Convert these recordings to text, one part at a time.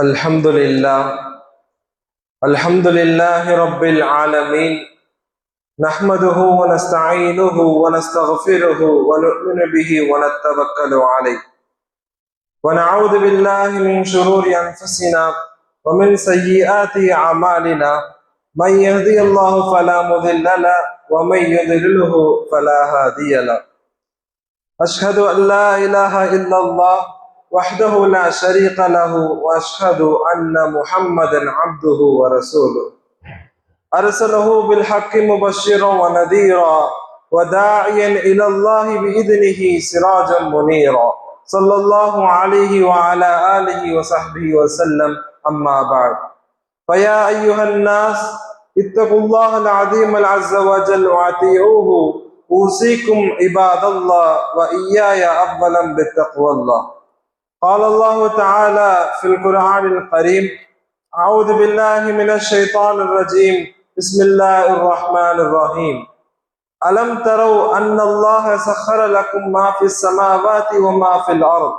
الحمد لله. الحمد لله رب العالمين. نحمده ونستعينه ونستغفره ونؤمن به ونتوكل عليه. ونعوذ بالله من شرور أنفسنا ومن سيئات أعمالنا. من يهدي الله فلا مضل له ومن يضلله فلا هادي له. أشهد أن لا إله إلا الله وحده لا شريك له وأشهد أن محمدا عبده ورسوله. أرسله بالحق مبشرا ونذيرا وداعيا إلى الله بإذنه سراجا منيرا. صلى الله عليه وعلى آله وصحبه وسلم. أما بعد. فيا أيها الناس اتقوا الله العظيم العز وجل وأطيعوه. أوصيكم عباد الله وإياي اولا بتقوى الله. قال الله تعالى في القرآن الكريم أعوذ بالله من الشيطان الرجيم بسم الله الرحمن الرحيم. ألم تروا أن الله سخر لكم ما في السماوات وما في الأرض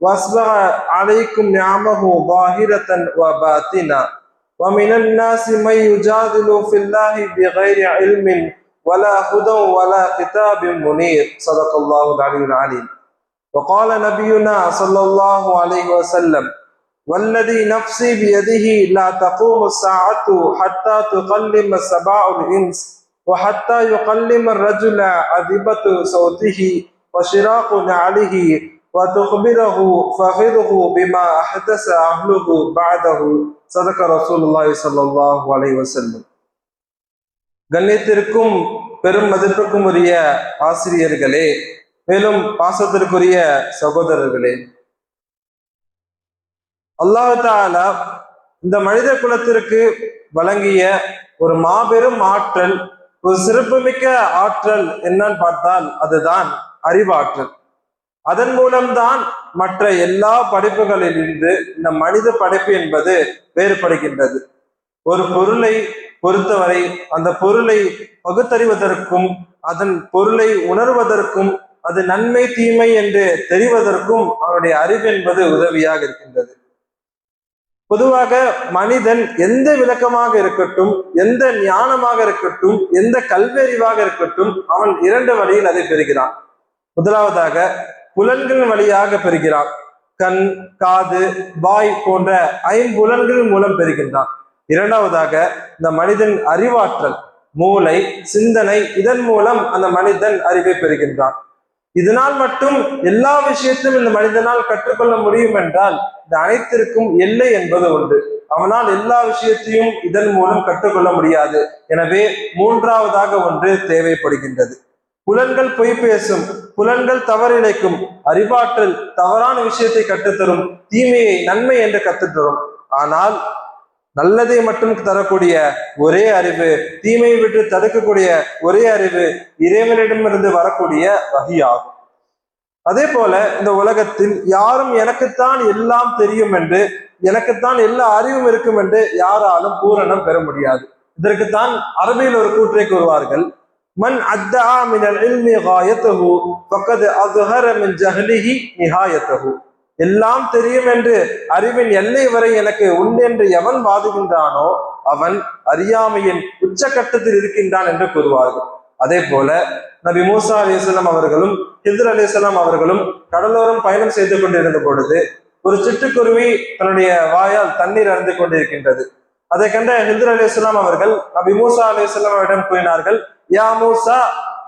وأسبغ عليكم نعمه ظاهرة وباطنة ومن الناس من يجادل في الله بغير علم ولا هدى ولا كتاب منير. صدق الله العلي العليم وقال نبينا صلى الله عليه وسلم والذي نفسي بيده لا تقوم الساعة حتى تقلم سباع الإنس وحتى يقلم الرجل عذبة صوته وشراق نعله وتخبره فخذه بما أحدث أهله بعده صدق رسول الله صلى الله عليه وسلم கண்ணியத்திற்கும் பெரும் மதிப்பிற்கும் உரிய ஆசிரியர்களே மேலும் பாசத்திற்குரிய சகோதரர்களே அல்லாஹாலா இந்த மனித குலத்திற்கு வழங்கிய ஒரு மாபெரும் ஆற்றல் ஒரு சிறப்புமிக்க ஆற்றல் என்னன்னு பார்த்தால் அதுதான் அறிவாற்றல். அதன் மூலம்தான் மற்ற எல்லா படைப்புகளிலிருந்து இந்த மனித படைப்பு என்பது வேறுபடுகின்றது. ஒரு பொருளை பொறுத்தவரை அந்த பொருளை பகுத்தறிவதற்கும் அதன் பொருளை உணர்வதற்கும் அது நன்மை தீமை என்று தெரிவதற்கும் அவனுடைய அறிவு என்பது உதவியாக இருக்கின்றது. பொதுவாக மனிதன் எந்த விளக்கமாக இருக்கட்டும் எந்த ஞானமாக இருக்கட்டும் எந்த கல்வியறிவாக இருக்கட்டும் அவன் இரண்டு வழியில் அதை பெறுகிறான். முதலாவதாக புலன்கள் வழியாக பெறுகிறான். கண் காது வாய் போன்ற ஐம்புலன்கள் மூலம் பெறுகின்றான். இரண்டாவதாக இந்த மனிதன் அறிவாற்றல் மூளை சிந்தனை இதன் மூலம் அந்த மனிதன் அறிவை பெறுகின்றான். இதனால் மட்டும் எல்லா விஷயத்தையும் இந்த மனிதனால் கற்றுக்கொள்ள முடியும் என்றால் இந்த அனைத்திற்கும் எல்லை என்பது உண்டு. அவனால் எல்லா விஷயத்தையும் இதன் மூலம் கற்றுக்கொள்ள முடியாது. எனவே மூன்றாவதாக ஒன்று தேவைப்படுகின்றது. புலன்கள் பொய் பேசும் புலன்கள் தவறிழைக்கும் அறிவாற்றல் தவறான விஷயத்தை கற்றுத்தரும் தீமையை நன்மை என்று கற்றுத்தரும். ஆனால் நல்லதை மட்டும் தரக்கூடிய ஒரே அறிவு தீமையை விட்டு தடுக்கக்கூடிய ஒரே அறிவு இறைவனிடமிருந்து வரக்கூடிய வகையாகும். அதே போல இந்த உலகத்தில் யாரும் எனக்குத்தான் எல்லாம் தெரியும் என்று எனக்குத்தான் எல்லா அறிவும் இருக்கும் என்று யாராலும் பூரணம் பெற முடியாது. இதற்குத்தான் அரபியில் ஒரு கூற்றை கூறுவார்கள். மன் அத்தா மினல் இல்மி காயத்தகு பக்கது அதுஹர மின் ஜஹ்லிஹி நிகாயத்தகு எல்லாம் தெரியும் என்று அறிவின் எல்லை வரை எனக்கு உண்டு என்று எவன் வாதுகின்றானோ அவன் அறியாமையின் உச்சகட்டத்தில் இருக்கின்றான் என்று கூறுவார்கள். அதே போல நபி மூசா அலிஸ்லாம் அவர்களும் ஹிதர் அலிஸ்லாம் அவர்களும் கடலோரம் பயணம் செய்து கொண்டிருந்த பொழுது ஒரு சிட்டுக்குருவி தன்னுடைய வாயால் தண்ணீர் அருந்து கொண்டிருக்கின்றது. அதை கண்ட ஹிதர் அலி அவர்கள் நபி மூசா அலி அவரிடம் கூறினார்கள் யா மூசா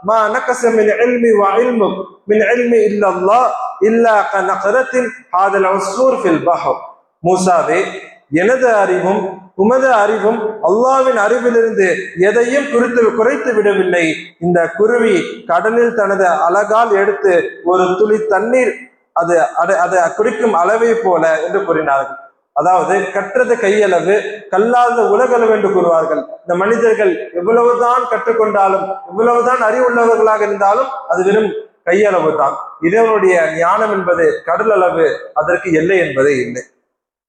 மா نقص من علمي وعلمك من மின் إلا الله இல்லா كنقرة هذا உஸ்ஃபூர் ஃபில் البحر மூசாவே எனது அறிவும் உமது அறிவும் அல்லாவின் அறிவிலிருந்து எதையும் குறித்து குறைத்து விடவில்லை. இந்த குருவி கடலில் தனது அழகால் எடுத்து ஒரு துளி தண்ணீர் அது அதை குடிக்கும் அளவை போல என்று கூறினார்கள். அதாவது கற்றது கையளவு கல்லாத உலகளவு என்று கூறுவார்கள். இந்த மனிதர்கள் எவ்வளவுதான் கற்றுக்கொண்டாலும் எவ்வளவுதான் அறிவுள்ளவர்களாக இருந்தாலும் அது வெறும் கையளவு தான். இறைவனுடைய ஞானம் என்பது கடல் அளவு அதற்கு எல்லை என்பதே இல்லை.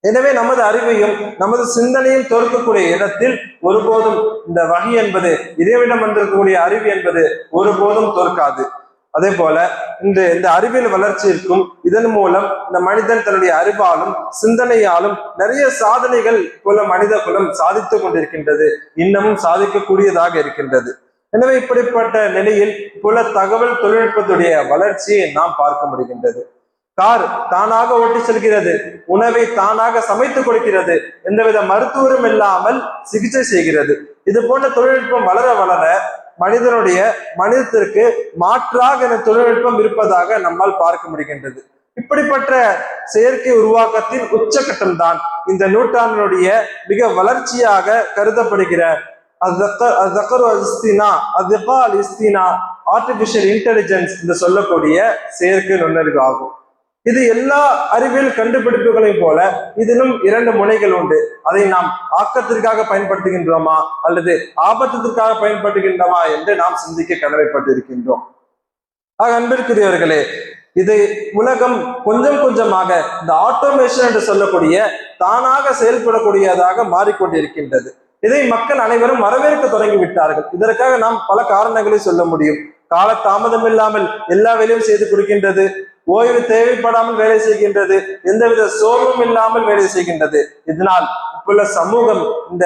எனவே நமது அறிவையும் நமது சிந்தனையும் தோற்கக்கூடிய இடத்தில் ஒருபோதும் இந்த வகை என்பது இறைவிடம் வந்திருக்கக்கூடிய அறிவு என்பது ஒருபோதும் தோற்காது அதே போல இந்த இந்த அறிவியல் வளர்ச்சிக்கும் இதன் மூலம் இந்த மனிதன் தன்னுடைய அறிவாலும் சிந்தனையாலும் நிறைய சாதனைகள் போல மனித குலம் சாதித்து கொண்டிருக்கின்றது. இன்னமும் சாதிக்கக்கூடியதாக இருக்கின்றது. எனவே இப்படிப்பட்ட நிலையில் புல தகவல் தொழில்நுட்பத்துடைய வளர்ச்சியை நாம் பார்க்க முடிகின்றது. கார் தானாக ஓட்டி செல்கிறது. உணவை தானாக சமைத்து கொடுக்கிறது. எந்தவித மருத்துவரும் இல்லாமல் சிகிச்சை செய்கிறது. இது போன்ற தொழில்நுட்பம் வளர வளர மனிதனுடைய மனிதத்திற்கு மாற்றாக இந்த தொழில்நுட்பம் இருப்பதாக நம்மால் பார்க்க முடிகின்றது. இப்படிப்பட்ட செயற்கை உருவாக்கத்தின் உச்சகட்டம் தான் இந்த நூற்றாண்டினுடைய மிக வளர்ச்சியாக கருதப்படுகிற ஆர்டிபிஷியல் இன்டெலிஜென்ஸ் என்று சொல்லக்கூடிய செயற்கை நுண்ணறிவு ஆகும். இது எல்லா அறிவியல் கண்டுபிடிப்புகளையும் போல இதிலும் இரண்டு முனைகள் உண்டு. அதை நாம் ஆக்கத்திற்காக பயன்படுத்துகின்றோமா அல்லது ஆபத்திற்காக பயன்படுத்துகின்றோமா என்று நாம் சிந்திக்க கடமைப்பட்டிருக்கின்றோம். ஆக அன்பிற்குரியவர்களே இது உலகம் கொஞ்சம் கொஞ்சமாக இந்த ஆட்டோமேஷன் என்று சொல்லக்கூடிய தானாக செயல்படக்கூடியதாக மாறிக்கொண்டிருக்கின்றது. இதை மக்கள் அனைவரும் வரவேற்க தொடங்கி விட்டார்கள் இதற்காக நாம் பல காரணங்களை சொல்ல முடியும். கால தாமதம் இல்லாமல் எல்லா வேலையும் செய்து கொடுக்கின்றது. ஓய்வு தேவைப்படாமல் வேலை செய்கின்றது எந்தவித சோர்வும் இல்லாமல் வேலை செய்கின்றது. இதனால் இப்போள்ள சமூகம் இந்த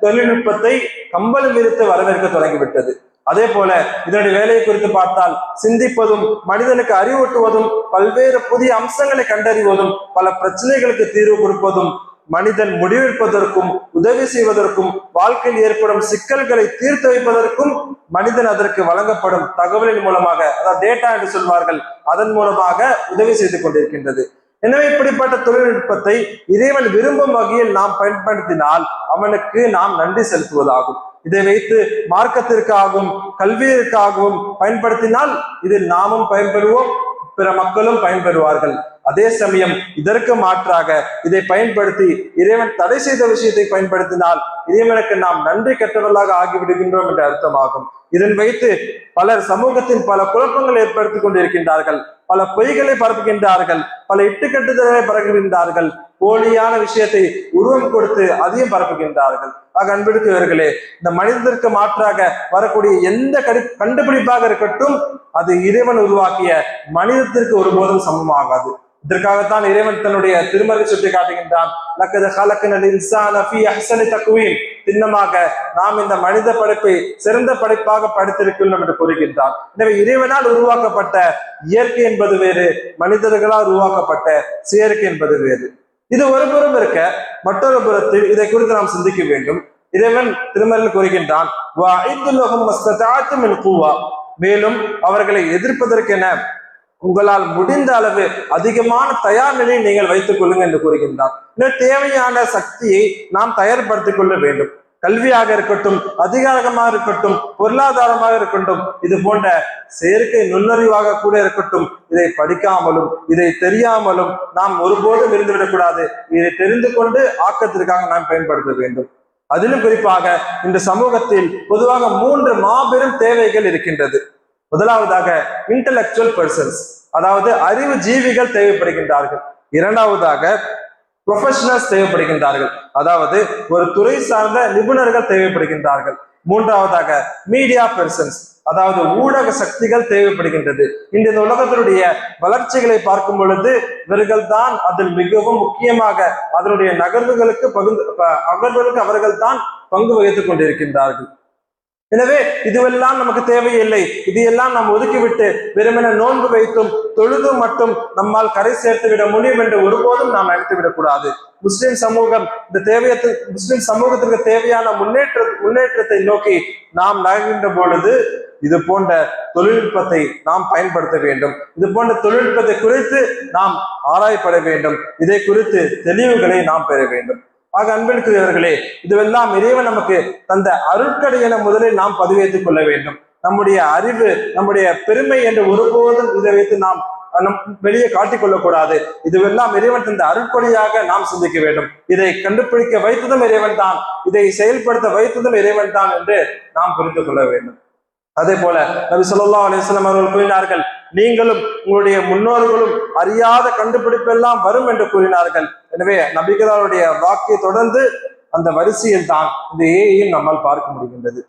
தொழில்நுட்பத்தை கம்பலம் விரித்து வரவேற்க தொடங்கிவிட்டது. அதே போல இதனுடைய வேலையை குறித்து பார்த்தால் சிந்திப்பதும் மனிதனுக்கு அறிவூட்டுவதும் பல்வேறு புதிய அம்சங்களை கண்டறிவதும் பல பிரச்சனைகளுக்கு தீர்வு கொடுப்பதும் மனிதன் முடிவெடுப்பதற்கும் உதவி செய்வதற்கும் வாழ்க்கையில் ஏற்படும் சிக்கல்களை தீர்த்து வைப்பதற்கும் மனிதன் அதற்கு வழங்கப்படும் தகவலின் மூலமாக அதாவது டேட்டா என்று சொல்வார்கள் அதன் மூலமாக உதவி செய்து கொண்டிருக்கின்றது. எனவே இப்படிப்பட்ட தொழில்நுட்பத்தை இறைவன் விரும்பும் வகையில் நாம் பயன்படுத்தினால் அவனுக்கு நாம் நன்றி செலுத்துவதாகும். இதை வைத்து மார்க்கத்திற்காகவும் கல்வியிற்காகவும் பயன்படுத்தினால் இதில் நாமும் பயன்பெறுவோம். பிற மக்களும் பயன்பெறுவார்கள். அதே சமயம் இதற்கு மாற்றாக இதை பயன்படுத்தி இறைவன் தடை செய்த விஷயத்தை பயன்படுத்தினால் இறைவனுக்கு நாம் நன்றி கெட்டவர்களாக ஆகிவிடுகின்றோம் என்ற அர்த்தமாகும். இதன் வைத்து பலர் சமூகத்தில் பல குழப்பங்கள் ஏற்படுத்திக் கொண்டிருக்கின்றார்கள். பல பொய்களை பரப்புகின்றார்கள் பல இட்டுக்கட்டுதலை பரப்புகின்றார்கள் போலியான விஷயத்தை உருவம் கொடுத்து அதையும் பரப்புகின்றார்கள். ஆக அன்பிடுக்குவர்களே இந்த மனிதத்திற்கு மாற்றாக வரக்கூடிய எந்த கடி கண்டுபிடிப்பாக இருக்கட்டும் அது இறைவன் உருவாக்கிய மனிதத்திற்கு ஒருபோதும் சமமாகாது. இதற்காகத்தான் இறைவன் தன்னுடைய திருமறை சுட்டி காட்டுகின்றான். திண்ணமாக நாம் இந்த மனித படைப்பை சிறந்த படைப்பாக படைத்திருக்கிறோம் என்று கூறுகின்றான். எனவே இறைவனால் உருவாக்கப்பட்ட இயற்கை என்பது வேறு மனிதர்களால் உருவாக்கப்பட்ட செயற்கை என்பது வேறு. இது ஒரு புறம் இருக்க மற்றொரு புறத்தில் இதை குறித்து நாம் சிந்திக்க வேண்டும். இறைவன் திருமறையில் கூறுகின்றான் மேலும் அவர்களை எதிர்ப்பதற்கென உங்களால் முடிந்த அளவு அதிகமான தயார் நிலையை நீங்கள் வைத்துக் கொள்ளுங்கள் என்று கூறுகின்றார். இன்னும் தேவையான சக்தியை நாம் தயார்படுத்திக் கொள்ள வேண்டும். கல்வியாக இருக்கட்டும் அதிகாரமாக இருக்கட்டும் பொருளாதாரமாக இருக்கட்டும் இது போன்ற செயற்கை நுண்ணறிவாக கூட இருக்கட்டும் இதை படிக்காமலும் இதை தெரியாமலும் நாம் ஒருபோதும் இருந்துவிடக்கூடாது. இதை தெரிந்து கொண்டு ஆக்கத்திற்காக நாம் பயன்படுத்த வேண்டும். அதிலும் குறிப்பாக இந்த சமூகத்தில் பொதுவாக மூன்று மாபெரும் தேவைகள் இருக்கின்றது. முதலாவதாக இன்டலெக்சுவல் பர்சன்ஸ் அதாவது அறிவு ஜீவிகள் தேவைப்படுகின்றார்கள். இரண்டாவதாக ப்ரொஃபஷனல்ஸ் தேவைப்படுகின்றார்கள். அதாவது ஒரு துறை சார்ந்த நிபுணர்கள் தேவைப்படுகின்றார்கள். மூன்றாவதாக மீடியா பெர்சன்ஸ் அதாவது ஊடக சக்திகள் தேவைப்படுகின்றது. இந்த உலகத்தினுடைய வளர்ச்சிகளை பார்க்கும் பொழுது இவர்கள் தான் அதில் மிகவும் முக்கியமாக அதனுடைய நகர்வுகளுக்கு பகிர்ந்து அகர்வுகளுக்கு அவர்கள் தான் பங்கு வகித்துக் கொண்டிருக்கின்றார்கள். எனவே இதுவெல்லாம் நமக்கு தேவையில்லை. இது எல்லாம் நாம் ஒதுக்கிவிட்டு வெறுமென நோன்பு வைத்தும் தொழுது மட்டும் நம்மால் கரை சேர்த்து விட முடியும் என்று ஒருபோதும் நாம் அழைத்து விடக்கூடாது முஸ்லிம் சமூகம் இந்த தேவையத்து முஸ்லிம் சமூகத்திற்கு தேவையான முன்னேற்ற முன்னேற்றத்தை நோக்கி நாம் நகர்கின்ற பொழுது இது போன்ற தொழில்நுட்பத்தை நாம் பயன்படுத்த வேண்டும். இது போன்ற தொழில்நுட்பத்தை குறித்து நாம் ஆராயப்பட வேண்டும். இதை குறித்து தெளிவுகளை நாம் பெற வேண்டும். ஆக அன்பிற்குரியவர்களே இதுவெல்லாம் இறைவன் நமக்கு தந்த அருட்கடை என முதலில் நாம் பதிவேற்றுக் கொள்ள வேண்டும். நம்முடைய அறிவு நம்முடைய பெருமை என்று ஒருபோதும் இதை வைத்து நாம் நம் வெளியே காட்டிக் கொள்ளக்கூடாது. இதுவெல்லாம் இறைவன் தந்த அருட்கொடையாக நாம் சிந்திக்க வேண்டும். இதை கண்டுபிடிக்க வைத்ததும் இறைவன் தான் இதை செயல்படுத்த வைத்ததும் இறைவன் தான் என்று நாம் புரிந்து கொள்ள வேண்டும். அதே போல நபி சொல்லா அலிஸ்லாம் அவர்கள் கூறினார்கள் நீங்களும் உங்களுடைய முன்னோர்களும் அறியாத கண்டுபிடிப்பு எல்லாம் வரும் என்று கூறினார்கள். எனவே நபிகளாருடைய வாக்கை தொடர்ந்து அந்த வரிசையில் தான் இந்த ஏயையும் நம்மால் பார்க்க முடிகின்றது.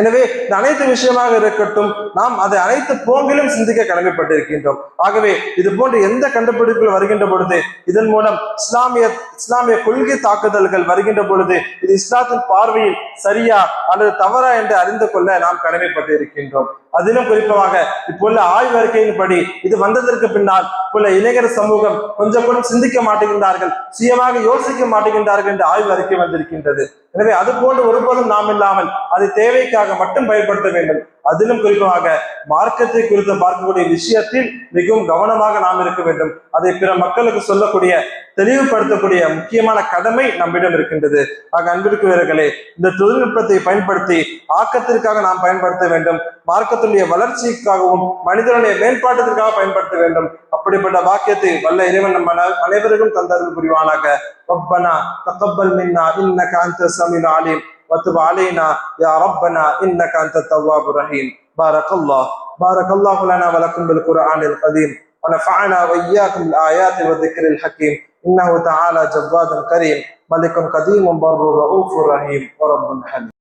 எனவே இந்த அனைத்து விஷயமாக இருக்கட்டும் நாம் அதை அனைத்து போங்கிலும் சிந்திக்க கடமைப்பட்டிருக்கின்றோம். ஆகவே இது போன்ற எந்த கண்டுபிடிப்புகள் வருகின்ற பொழுது இதன் மூலம் இஸ்லாமிய இஸ்லாமிய கொள்கை தாக்குதல்கள் வருகின்ற பொழுது இது இஸ்லாத்தின் பார்வையில் சரியா அல்லது தவறா என்று அறிந்து கொள்ள நாம் கடமைப்பட்டிருக்கின்றோம். அதிலும் குறிப்பாக இப்போள்ள ஆய்வறிக்கையின்படி இது வந்ததற்கு பின்னால் இப்போள்ள இளைஞர் சமூகம் கொஞ்சம் கூட சிந்திக்க மாட்டேங்கின்றார்கள் சுயமாக யோசிக்க மாட்டேங்கின்றார்கள் என்று ஆய்வு அறிக்கை வந்திருக்கின்றது. எனவே அது போன்று ஒருபோதும் நாம் இல்லாமல் அது தேவைக்காக தேவைக்காக மட்டும் பயன்படுத்த வேண்டும். அதிலும் குறிப்பாக மார்க்கத்தை குறித்து பார்க்கக்கூடிய விஷயத்தில் மிகவும் கவனமாக நாம் இருக்க வேண்டும். அதை பிற மக்களுக்கு சொல்லக்கூடிய தெளிவுபடுத்தக்கூடிய முக்கியமான கடமை நம்மிடம் இருக்கின்றது. ஆக அன்பிற்கு வீரர்களே இந்த தொழில்நுட்பத்தை பயன்படுத்தி ஆக்கத்திற்காக நாம் பயன்படுத்த வேண்டும். மார்க்கத்துடைய வளர்ச்சிக்காகவும் மனிதனுடைய மேம்பாட்டத்திற்காக பயன்படுத்த வேண்டும். அப்படிப்பட்ட வாக்கியத்தை வல்ல இறைவன் நம்ம அனைவருக்கும் தந்தருள் புரிவானாக. ரப்பனா தகப்பல் மின்னா இன்ன காந்த சமீல் ஆலீம் وتب علينا يا ربنا إنك أنت التواب الرحيم. بارك الله بارك الله لنا ولكم بالقرآن القديم ونفعنا وإياكم بالآيات والذكر الحكيم. إنه تعالى جواد كريم ملك قديم بر رؤوف رحيم ورب حليم.